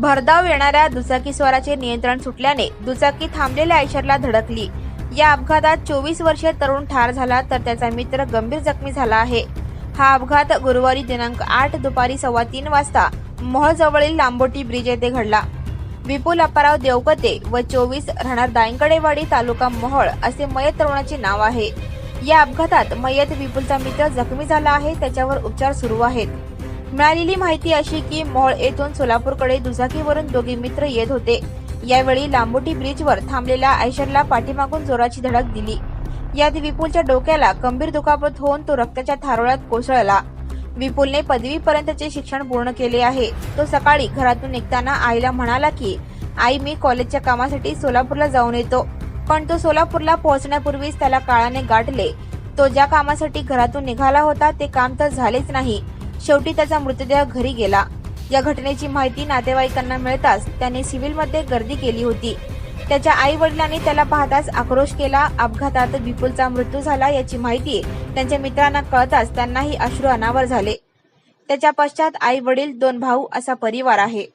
भरधाव येणाऱ्या दुचाकी स्वाराचे नियंत्रण सुटल्याने दुचाकी थांबलेल्या आयशरला धडकली. या अपघातात चोवीस वर्षीय तरुण ठार झाला तर त्याचा मित्र गंभीर जखमी झाला आहे. हा अपघात गुरुवारी दिनांक आठ दुपारी सव्वा तीन वाजता मोहळजवळील लांबोटी ब्रिज येथे घडला. विपुल अप्पाराव देवकते व चोवीस राहणार दायंकडेवाडी तालुका मोहळ असे मयत तरुणाचे नाव आहे. या अपघातात मयत विपुलचा मित्र जखमी झाला आहे त्याच्यावर उपचार सुरू आहेत. मिळालेली माहिती अशी की मोहोळ येथून सोलापूरकडे दुचाकीवरून दोघे मित्र येत होते. यावेळी लांबोटी ब्रिजवर थांबलेल्या आयशरला पाठीमागून जोराची धडक दिली. यात विपुलच्या डोक्याला गंभीर दुखापत होऊन तो रक्ताच्या थारोळ्यात कोसळला. विपुलने पदवीपर्यंतचे शिक्षण पूर्ण केले आहे. तो सकाळी घरातून निघताना आईला म्हणाला की आई मी कॉलेजच्या कामासाठी सोलापूरला जाऊन येतो. पण तो सोलापूरला पोहोचण्यापूर्वीच त्याला काळाने गाठले. तो ज्या कामासाठी घरातून निघाला होता ते काम तर झालेच नाही. शेवटी त्याचा मृतदेह घरी गेला. या घटनेची माहिती नातेवाईकांना मिळताच त्याने सिव्हिलमध्ये गर्दी केली होती. त्याच्या आई वडिलांनी त्याला पाहताच आक्रोश केला. अपघातात विपुलचा मृत्यू झाला याची माहिती त्यांच्या मित्रांना कळताच त्यांनाही अश्रू अनावर झाले. त्याच्या पश्चात आई वडील दोन भाऊ असा परिवार आहे.